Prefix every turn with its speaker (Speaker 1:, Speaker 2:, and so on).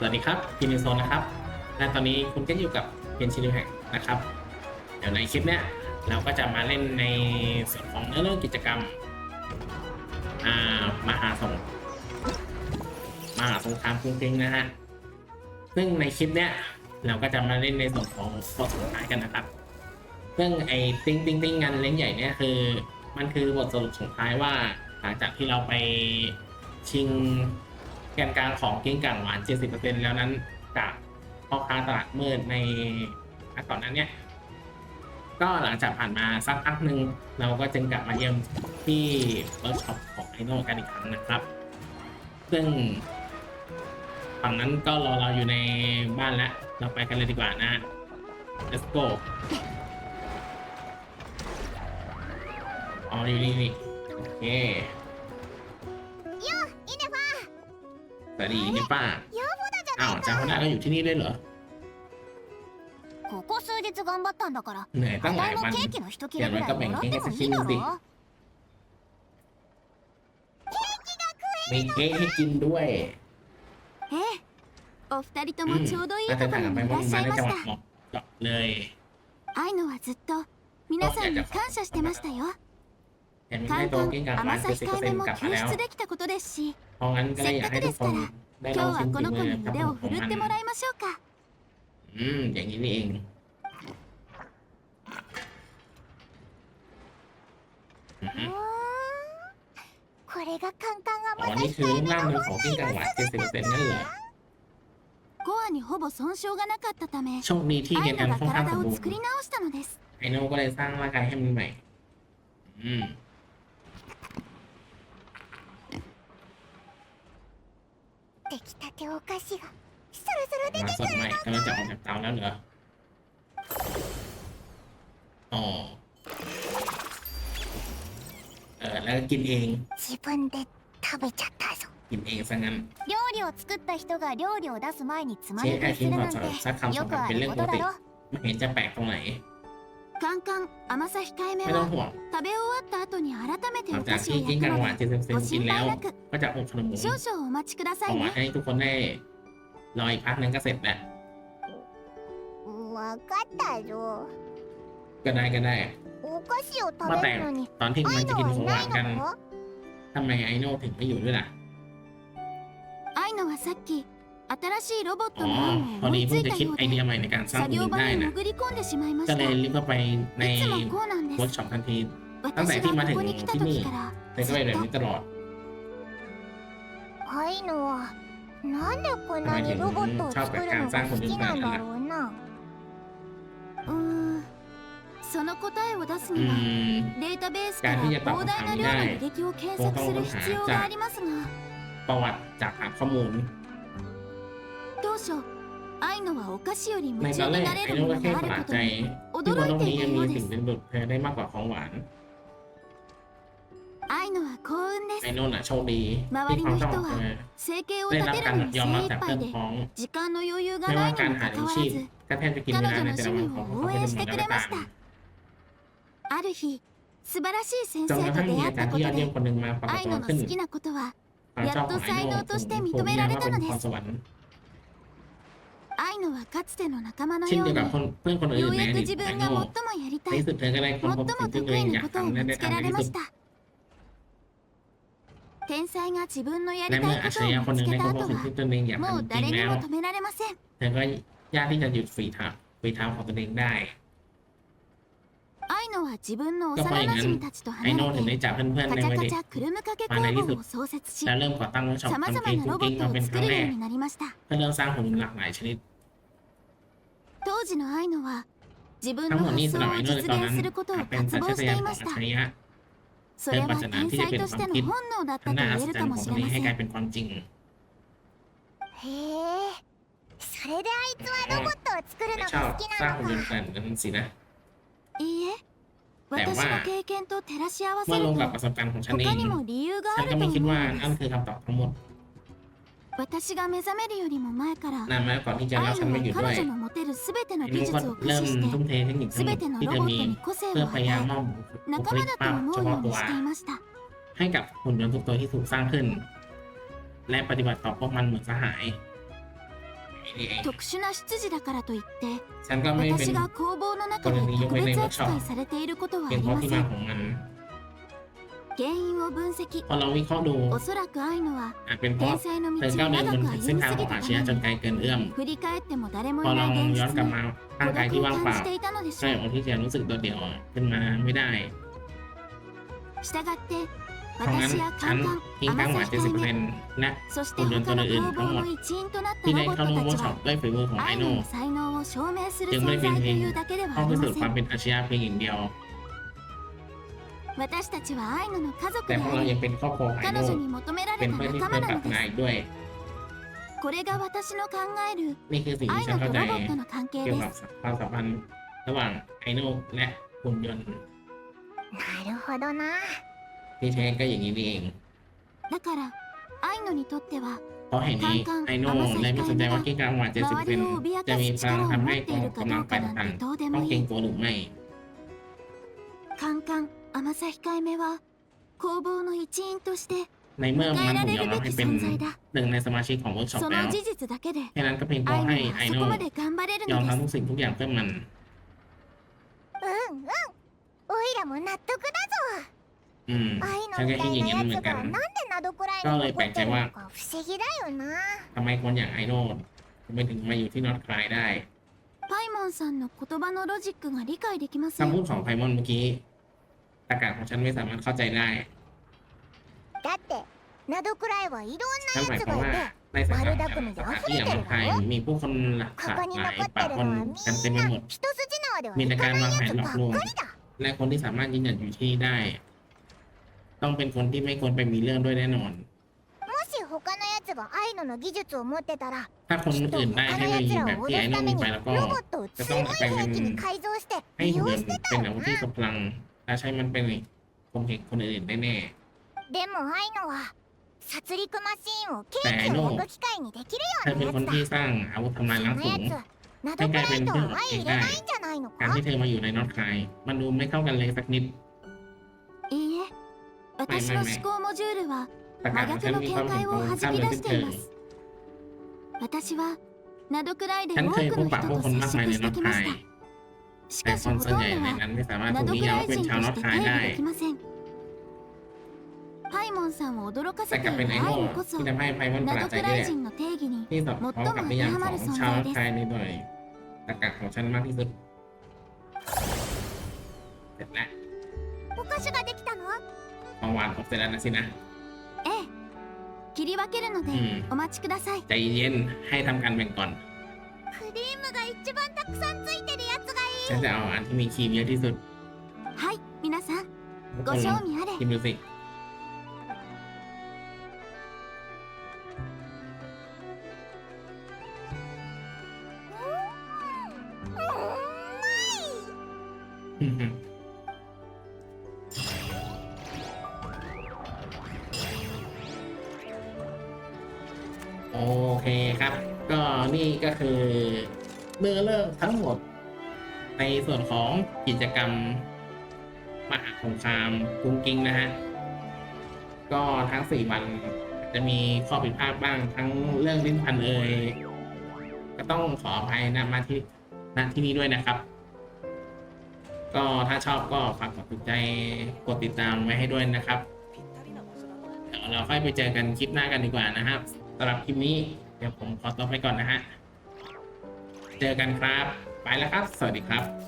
Speaker 1: สวัสดีครับพินิโซนนะครับ และตอนนี้คุณก็อยู่กับเพนชิลิแฮกนะครับ เดี๋ยวในคลิปเนี้ยเราก็จะมาเล่นในส่วนของเนื้อเรื่องกิจกรรมอ่ามหาสงมหาสงครามกรุงกริงนะฮะ ซึ่งในคลิปเนี้ยเราก็จะมาเล่นในส่วนของบทสุดท้ายกันนะครับ ซึ่งไอ้ติ้งติ้งติ้งงานเล่นใหญ่เนี่ยคือ มันคือบทสรุปสุดท้ายว่าหลังจากที่เราไปชิง กนกลางของกิ้งก่างหวาน 70%แล้วนั้นจากพ่อค้าตลาดมืดในอันก่อนนั้นเนี่ย ก็หลังจากผ่านมาสักพักหนึ่งเราก็จึงกลับมาเยี่ยมที่เวิร์กช็อปของไอโนกันอีกครั้งนะครับ ซึ่งฝั่งนั้นก็รอเราอยู่ในบ้านแล้ว เราไปกันเลยดีกว่านะ let's go อ๋ออยู่นี่นี่โอเค สวัสดีนี่ป้า
Speaker 2: ーよぼだじゃ
Speaker 1: อ้าว
Speaker 2: ない
Speaker 1: จา
Speaker 2: か
Speaker 1: หัวหน้าก็อยู่ที่นี่ด้วยเหรอ
Speaker 2: ここ数日頑張ったんだから
Speaker 1: เหนื่อยตั้งหลาย
Speaker 2: あたい
Speaker 1: วั
Speaker 2: も
Speaker 1: น
Speaker 2: ケーキの一切れぐらいもらってもいいだろう
Speaker 1: มีเค้กให้กินด้วย
Speaker 3: ええお二人と
Speaker 1: อื
Speaker 3: も
Speaker 1: ม
Speaker 3: ちょうどいい
Speaker 1: น่า
Speaker 3: と
Speaker 1: จะ
Speaker 3: こ
Speaker 1: ต่าง
Speaker 3: ろ
Speaker 1: กันไป
Speaker 3: にい
Speaker 1: เพ
Speaker 3: ら
Speaker 1: ราะ
Speaker 3: っ
Speaker 1: มัน
Speaker 3: しゃ
Speaker 1: มาย ใน
Speaker 3: ま
Speaker 1: จัง
Speaker 3: し
Speaker 1: หวะ
Speaker 3: た
Speaker 1: เหมาะเจาะเลย
Speaker 3: 愛のはずっと皆さんに感謝してましたよ
Speaker 1: เห็นไม่ได้
Speaker 3: 簡
Speaker 1: โตกิ้ง
Speaker 3: 単
Speaker 1: ก่างหวาน
Speaker 3: 甘さ控えめ
Speaker 1: 70%
Speaker 3: も
Speaker 1: กลับมาแล้ว
Speaker 3: 救出できたことですし
Speaker 1: เพราะงั้นก็เลยอยากให้ทุกคนได้ล
Speaker 3: 今
Speaker 1: อง
Speaker 3: 日
Speaker 1: ชิ
Speaker 3: は
Speaker 1: ม
Speaker 3: こ
Speaker 1: ฝี
Speaker 3: の
Speaker 1: มื
Speaker 3: 子
Speaker 1: อ
Speaker 3: に
Speaker 1: กับ
Speaker 3: 腕
Speaker 1: ข
Speaker 3: を
Speaker 1: อง
Speaker 3: 振る
Speaker 1: มั
Speaker 3: っ
Speaker 1: น
Speaker 3: てもらいましょうか
Speaker 1: อืม อย่างนี้นี่เองอือฮึ
Speaker 2: うーんこれがカンカン
Speaker 1: อ๋อ
Speaker 2: 甘さ
Speaker 1: นี่คือ
Speaker 2: 控えめ
Speaker 1: ร่าง
Speaker 2: の
Speaker 1: เงินของกิ้งก่างหวาน70%นั่นเหรอ
Speaker 3: コアにほぼ損傷がなかったため
Speaker 1: โชคดีที่เก
Speaker 3: 愛
Speaker 1: ณฑ์กัน
Speaker 3: のが
Speaker 1: ค่อนข้างสม
Speaker 3: 体
Speaker 1: บู
Speaker 3: を
Speaker 1: ร
Speaker 3: 作り
Speaker 1: ณ์
Speaker 3: 直したのです
Speaker 1: ไอโน่ก็เลยสร้างร่างกา ยให้มันใหม่ อืม
Speaker 2: 出来たてお菓子がそろそろ出
Speaker 1: มา
Speaker 2: て
Speaker 1: สดใหม่กำลังจะออกจากเตาแล้วเหรอ อ๋อ เออ แล้วก็กินเอง
Speaker 2: 自分で食べちゃったぞ
Speaker 1: กินเองซะงั้น
Speaker 2: 料理を作った人が料理を出す前につまみ
Speaker 1: เจ๊ไอ
Speaker 2: 食いす
Speaker 1: ทิ้ง
Speaker 2: る
Speaker 1: ก่อ
Speaker 2: なん น
Speaker 1: สำหรับสัก
Speaker 2: て
Speaker 1: คำสอ
Speaker 2: よ
Speaker 1: ง
Speaker 2: く
Speaker 1: คำ
Speaker 2: あ
Speaker 1: เป็น
Speaker 2: る
Speaker 1: เรื่อง
Speaker 2: こ
Speaker 1: ป
Speaker 2: と
Speaker 1: กติ
Speaker 2: だろ
Speaker 1: ไม่เห็นจะแปลกตรงไหน
Speaker 3: カンカン甘さ控えめ
Speaker 1: ไม่ต้อง
Speaker 3: は
Speaker 1: ห่วง
Speaker 3: 食べ終わった後に改めて
Speaker 1: หลัง
Speaker 3: お
Speaker 1: จาก
Speaker 3: 菓子
Speaker 1: ที่
Speaker 3: を
Speaker 1: กิน
Speaker 3: 焼く
Speaker 1: กังหวาน
Speaker 3: ので
Speaker 1: เจ็ดสิบเซน
Speaker 3: ご
Speaker 1: กิน
Speaker 3: 心
Speaker 1: แล้ว
Speaker 3: 配なく
Speaker 1: ก็จะอบขนมหมู
Speaker 3: 少々お待ちくださ
Speaker 1: เอา
Speaker 3: い
Speaker 1: มา
Speaker 3: ね
Speaker 1: ให้ทุกคนได้รออีกพักหนึงก็เสร็จแหละ
Speaker 2: わかったぞ
Speaker 1: ก็ได้ก็ได้
Speaker 2: お菓子を食べるのに
Speaker 1: ตอนที่
Speaker 2: 愛
Speaker 1: มันจะ
Speaker 2: の
Speaker 1: กิน
Speaker 2: は
Speaker 1: ของ
Speaker 2: い
Speaker 1: ห
Speaker 2: な
Speaker 1: วาย น
Speaker 2: の
Speaker 1: กัน
Speaker 2: か
Speaker 1: ทำไมไอโน่ถึงไม่อยู่ด้วยล่ะ
Speaker 3: 愛のはさっき 新しいロボットの案を思いついたようで作業場に潜り込んでしまいましたいつもこうなんです私がここに来た時から
Speaker 1: ずっとア
Speaker 2: イヌはなんでこんなにロボットを作るのが好きなんだろうな
Speaker 3: うんその答えを出すにはデータベースから膨大な量の履歴を検索する必要がありますが
Speaker 1: ประวัติจากฐานข้อมูล
Speaker 3: 初アイノはお菓子より夢中になれるものがあることに驚いていたようです。
Speaker 1: ア
Speaker 3: イノは幸運です
Speaker 1: 周りの人は
Speaker 3: 生計を立てるのに精一杯で時間の余裕がな
Speaker 1: い
Speaker 3: にもかかわらず
Speaker 1: 彼女の趣味を応援してくれました
Speaker 3: ある日素晴らしい先生と出会ったことでア
Speaker 1: イノ
Speaker 3: の好きなことはやっと才能として認められたのです
Speaker 1: สวรรค์
Speaker 3: 愛のはかつての仲間の
Speaker 1: เช่น
Speaker 3: よう
Speaker 1: เดียว
Speaker 3: に
Speaker 1: กับคนเพื่อนคนอื่
Speaker 3: よ
Speaker 1: น
Speaker 3: う
Speaker 1: ใน
Speaker 3: や
Speaker 1: อ
Speaker 3: く
Speaker 1: ดีต
Speaker 3: 自
Speaker 1: ไอ
Speaker 3: 分
Speaker 1: โน่
Speaker 3: が最もやり
Speaker 1: ใน
Speaker 3: たい
Speaker 1: ที่สุดเธอก็ได้ค้นพบ
Speaker 3: 最
Speaker 1: สิ่ง
Speaker 3: も
Speaker 1: ที่ตัว
Speaker 3: 得
Speaker 1: เอง
Speaker 3: 意
Speaker 1: อยา
Speaker 3: なこと
Speaker 1: กทำ
Speaker 3: を
Speaker 1: และ
Speaker 3: 見
Speaker 1: ได้
Speaker 3: つけら
Speaker 1: ทำใน
Speaker 3: れ
Speaker 1: ที่
Speaker 3: ま
Speaker 1: สุด
Speaker 3: した天才が自分のやり
Speaker 1: ใน
Speaker 3: た
Speaker 1: เมื่อย
Speaker 3: こ
Speaker 1: อัจฉ
Speaker 3: と
Speaker 1: ริยะ
Speaker 3: を
Speaker 1: คนห
Speaker 3: 見
Speaker 1: นึ่ง
Speaker 3: つ
Speaker 1: ได้
Speaker 3: け
Speaker 1: ค้น
Speaker 3: た
Speaker 1: พบ
Speaker 3: 後
Speaker 1: สิ่งที่ตนเองอยาก
Speaker 3: はもう
Speaker 1: ทำจริง
Speaker 3: 誰に
Speaker 1: แล้ว
Speaker 3: も止められません
Speaker 1: เธอก็ยากที่จะหยุดฝีเท้าฝีเท้าของตัวเองได้
Speaker 3: アイノは自分の幼馴染たちと
Speaker 1: 話し
Speaker 3: てカチャカチャ工房を創設しなロボットを作るようになりました。当時のアイノは自分の発想を実現することを渇望していました。それは天才としての本能だったと言えるかもしれません。
Speaker 2: へえそれであいつはロボットを作るのが好きなのか。
Speaker 1: แต่ว่า
Speaker 3: 私の経験と照らし合わ
Speaker 1: เมื่
Speaker 3: せ
Speaker 1: อ
Speaker 3: る
Speaker 1: ลง
Speaker 3: と
Speaker 1: กับประสบการณ์ของฉันเอ
Speaker 3: 他
Speaker 1: ง
Speaker 3: にも理由が
Speaker 1: ฉั
Speaker 3: あ
Speaker 1: น
Speaker 3: る
Speaker 1: ก็
Speaker 3: と
Speaker 1: ไม่
Speaker 3: 思
Speaker 1: คิดว่า
Speaker 3: うん
Speaker 1: นั่น
Speaker 3: です
Speaker 1: คือคำตอบทั้งหมด
Speaker 3: 私が目覚めるよりも前から
Speaker 1: นานมาก่อนที่จะรับ
Speaker 3: 愛
Speaker 1: ฉัน
Speaker 3: の
Speaker 1: มา
Speaker 3: は
Speaker 1: อยู่ด้วย
Speaker 3: 彼女の持てる全ての
Speaker 1: ไอ้
Speaker 3: 技
Speaker 1: นุ๊ก
Speaker 3: 術
Speaker 1: ก็
Speaker 3: を駆
Speaker 1: เริ่ม
Speaker 3: 使して
Speaker 1: ทุ่มเทเทคนิคทั้งหม
Speaker 3: 全
Speaker 1: ด
Speaker 3: ての
Speaker 1: ที่
Speaker 3: ロ
Speaker 1: เธอ
Speaker 3: ボッ
Speaker 1: มี
Speaker 3: トに個性を
Speaker 1: เพื่อพยายาม
Speaker 3: 与
Speaker 1: มอบ
Speaker 3: え
Speaker 1: บุ
Speaker 3: 仲
Speaker 1: คลิ
Speaker 3: 間
Speaker 1: ก
Speaker 3: だ
Speaker 1: ภา
Speaker 3: と
Speaker 1: พ
Speaker 3: 思
Speaker 1: เฉ
Speaker 3: うよ
Speaker 1: พาะ
Speaker 3: う
Speaker 1: ตั
Speaker 3: に
Speaker 1: ว
Speaker 3: していました
Speaker 1: ให้กับหุ่นยนต์ทุกตัวที่ถูกสร้างขึ้น และปฏิบัติต่อพวกมันเหมือนสหาย นี้เอง
Speaker 3: 特殊な執事だからといって私が工房の中に特別扱いされていることはありませ
Speaker 1: ん。
Speaker 3: 原因を分析。おそらく
Speaker 1: アイノは
Speaker 3: 天才の道を長く歩みすぎたために振り返っても誰もいない現実に孤独を感じていたのでしょう従って
Speaker 1: เพราะงั้น
Speaker 3: 私や
Speaker 1: ฉั
Speaker 3: カ
Speaker 1: น
Speaker 3: ンカン
Speaker 1: ทิ้งข้างหวาน
Speaker 3: 甘さ控えめ
Speaker 1: 70%และ
Speaker 3: そして他の工房の一員となった
Speaker 1: ที่
Speaker 3: ロ
Speaker 1: ได้
Speaker 3: ボッ
Speaker 1: เข้า
Speaker 3: ト
Speaker 1: ร่วม
Speaker 3: た
Speaker 1: เวิร์ก
Speaker 3: ち
Speaker 1: ช็อป
Speaker 3: は
Speaker 1: ด้วยฝีมือของไอ
Speaker 3: 愛
Speaker 1: โน่
Speaker 3: の才能を証明する
Speaker 1: จึงไม่
Speaker 3: 存
Speaker 1: ได้เป็น
Speaker 3: 在
Speaker 1: เพี
Speaker 3: と
Speaker 1: ยง
Speaker 3: いうだけでは
Speaker 1: เข้า
Speaker 3: あ
Speaker 1: พิ
Speaker 3: り
Speaker 1: สู
Speaker 3: ま
Speaker 1: จน์ค
Speaker 3: せ
Speaker 1: วาม
Speaker 3: ん
Speaker 1: เป็นอาชญาเพียงอย่างเดียว
Speaker 3: 私たちは愛のの家族
Speaker 1: แต่
Speaker 3: で
Speaker 1: พวกเรา
Speaker 3: あ
Speaker 1: ยั
Speaker 3: り
Speaker 1: งเป็นครอบครัวของไอ
Speaker 3: 彼
Speaker 1: โน่
Speaker 3: 女に求めら
Speaker 1: เป็
Speaker 3: れ
Speaker 1: น
Speaker 3: た
Speaker 1: เพื่อนที่
Speaker 3: 仲
Speaker 1: เพื่อน
Speaker 3: 間な
Speaker 1: ปราร
Speaker 3: の
Speaker 1: ถนา
Speaker 3: で
Speaker 1: อี
Speaker 3: す
Speaker 1: กด้วย
Speaker 3: これが私の考える
Speaker 1: นี่คือสิ่งที่
Speaker 3: 愛
Speaker 1: ฉัน
Speaker 3: の
Speaker 1: เข้า
Speaker 3: と
Speaker 1: ใจ
Speaker 3: ロボットの関係
Speaker 1: เกี่ยว
Speaker 3: で
Speaker 1: กับ
Speaker 3: す
Speaker 1: ความสัมพันธ์ระหว่างไอโน่และหุ่นยนต์
Speaker 2: なるほどな
Speaker 1: ที่แท้ก็อย่างนี้นี่เอง
Speaker 3: だから愛のにとっては
Speaker 1: เพราะเหตุนี้ไอโน่เลยไม่สนใจว่ากิ้งกลางหวาน
Speaker 3: 周りを
Speaker 1: 70%
Speaker 3: 脅
Speaker 1: จะ
Speaker 3: か
Speaker 1: มี
Speaker 3: す
Speaker 1: พลัง
Speaker 3: 力を
Speaker 1: ทำ
Speaker 3: 持
Speaker 1: ให้
Speaker 3: っているか
Speaker 1: กำ
Speaker 3: ど
Speaker 1: ลัง
Speaker 3: う
Speaker 1: ไป
Speaker 3: かな
Speaker 1: ต่าง
Speaker 3: んてどうで
Speaker 1: ต้
Speaker 3: も
Speaker 1: องเกร
Speaker 3: い
Speaker 1: ง
Speaker 3: い
Speaker 1: กลัวหรือไม่
Speaker 3: カンカン甘さ控えめは工房の一員として
Speaker 1: ในเมื่อ
Speaker 3: 迎
Speaker 1: มัน
Speaker 3: えら
Speaker 1: ถูก
Speaker 3: れ
Speaker 1: ยอม
Speaker 3: る
Speaker 1: รับ
Speaker 3: べ
Speaker 1: ให้
Speaker 3: き
Speaker 1: เป็น
Speaker 3: 存在だ
Speaker 1: หนึ่งในสมาชิกของเวิร์กช็อป
Speaker 3: そ
Speaker 1: แล้ว
Speaker 3: の事実だけで
Speaker 1: แค่นั้นก็เพียงพอ
Speaker 3: 愛
Speaker 1: ให้
Speaker 3: の
Speaker 1: ไอ
Speaker 3: はそ
Speaker 1: โน่
Speaker 3: こまで頑張れる
Speaker 1: ยอม
Speaker 3: ので
Speaker 1: ทำ
Speaker 3: す
Speaker 1: ทุกสิ่งทุกอย่างเพื่อมัน
Speaker 2: うんうんおいらも納得だ
Speaker 1: อืม
Speaker 2: 愛
Speaker 1: ฉัน
Speaker 2: の
Speaker 1: ก็
Speaker 2: みた
Speaker 1: คิด
Speaker 2: い
Speaker 1: อย่าง
Speaker 2: な
Speaker 1: นั้นเหมื
Speaker 2: や
Speaker 1: อน
Speaker 2: つ
Speaker 1: กั
Speaker 2: が
Speaker 1: น
Speaker 2: なんでナドくらいに残ってるのか不思議だよな
Speaker 1: ทำไมคนอย่างไอโน่ทำไมถึงมาอยู่ที่นอตคลายได้
Speaker 3: パイモンさんの言葉のロジックが理解できませ
Speaker 1: คำพู
Speaker 3: ん
Speaker 1: ดของไพมอนเมื่อกี้ตากาศของฉันไม่สามารถเข้าใจได้
Speaker 2: だってナドくらいはいろん
Speaker 1: นั่นห
Speaker 2: な
Speaker 1: มาย
Speaker 2: やつ
Speaker 1: ความ
Speaker 2: が
Speaker 1: ว่าย
Speaker 2: て
Speaker 1: ในสถานการณ์ตากาศที่อย่างนอตคลายมีผู้คนหลาก
Speaker 2: ここに
Speaker 1: หลาย
Speaker 2: 残っ
Speaker 1: ปะ
Speaker 2: てる
Speaker 1: ปน
Speaker 2: のはみ
Speaker 1: กันเต็ม
Speaker 2: ん
Speaker 1: ไป
Speaker 2: な
Speaker 1: หมด
Speaker 2: 一筋縄では
Speaker 1: มี
Speaker 2: い
Speaker 1: แต่
Speaker 2: か
Speaker 1: การ
Speaker 2: な
Speaker 1: วาง
Speaker 2: い
Speaker 1: แผ
Speaker 2: や
Speaker 1: น
Speaker 2: つ
Speaker 1: หลอก
Speaker 2: ば
Speaker 1: ลวง
Speaker 2: っかりだ
Speaker 1: และคนที่สามารถยืนหยัดอยู่ที่นี่ได้ ต้องเป็นคนที่ไม่ควรไปมีเรื่องด้วยแน่นอน
Speaker 2: もし他のやつが愛のの技術を持ってたら
Speaker 1: ถ้าคน
Speaker 2: きっと
Speaker 1: อื่นได้
Speaker 2: 他
Speaker 1: เทค
Speaker 2: の
Speaker 1: โนโลยี
Speaker 2: やつ
Speaker 1: แบ
Speaker 2: ら
Speaker 1: บ
Speaker 2: を
Speaker 1: ที่ไอ
Speaker 2: 脅す
Speaker 1: โน่
Speaker 2: ため
Speaker 1: มี
Speaker 2: に
Speaker 1: ไปแล้วก็
Speaker 2: ロボットをすごい兵器に改造して
Speaker 1: ให้
Speaker 2: 利
Speaker 1: หุ่น
Speaker 2: 用
Speaker 1: ยน
Speaker 2: し
Speaker 1: ต์
Speaker 2: てた
Speaker 1: เป็น
Speaker 2: よ
Speaker 1: อาวุธที่
Speaker 2: な
Speaker 1: ทรงพลังและใช้มันเป็นข่มเหงคนอื่นได้แน่
Speaker 2: でも愛のは殺戮マシーンを
Speaker 1: แต่ไอ้
Speaker 2: ケーキ
Speaker 1: โน่
Speaker 2: を焼く機械にできる
Speaker 1: เธอ
Speaker 2: よう
Speaker 1: เป็น
Speaker 2: な
Speaker 1: คน
Speaker 2: やつだ
Speaker 1: ที่สร้างอาวุธทำลาย
Speaker 2: そ
Speaker 1: ล้าง
Speaker 2: の
Speaker 1: สู
Speaker 2: や
Speaker 1: ง
Speaker 2: つナドクライとは相入れないんじゃないの
Speaker 1: การ
Speaker 2: か
Speaker 1: ที่เธอมาอยู่ในนอตคลายมันดูไม่เข้ากันเลยสักนิด
Speaker 3: いいえ 私の思考モジュールは真逆の見解を
Speaker 1: はじ
Speaker 3: き出しています。私はナドくらいで多くの人と接触してきました。しかしほとんどはナド
Speaker 1: クライ
Speaker 3: 人として定義できません。パイモンさんを驚かせている愛
Speaker 1: イ
Speaker 3: こそ、ナド
Speaker 1: クラ
Speaker 3: イ人の定義に
Speaker 1: 最も当てはまる存在です。
Speaker 2: お菓子ができたの？
Speaker 1: ของหวานออกเสร็จแล้วนะสินะ
Speaker 3: ええ切り分けるので
Speaker 1: うん
Speaker 3: お待ちください
Speaker 1: ใจเย็นให้ทำการแบ่งก่อน
Speaker 2: クリームが一番たくさんついてるやつがいい
Speaker 1: ฉันจะเอาอันที่มีครีมเยอะที่สุด
Speaker 3: はい皆さん
Speaker 1: ทุก
Speaker 3: ご
Speaker 1: คน
Speaker 3: 賞
Speaker 1: ลอง
Speaker 3: 味あれ
Speaker 1: ชิมดูสิ คครับ ก็นี่ก็คือเนื้อเรื่องทั้งหมด ในส่วนของกิจกรรมมหาสงครามกุ้งกิ้งนะฮะ ก็ทั้งสี่วันจะมีข้อผิดพลาดบ้างทั้งเรื่องลิ้นพันเอ่ยก็ต้องขออภัยนะมาที่ณที่นี้ด้วยนะครับ ก็ถ้าชอบก็ฝากกดติดใจกดติดตามไว้ให้ด้วยนะครับเดี๋ยวเราค่อยไปเจอกันคลิปหน้ากันดีกว่านะครับสำหรับคลิปนี้ เดี๋ยวผมขอตัวไปก่อนนะฮะ เจอกันครับ ไปแล้วครับ สวัสดีครับ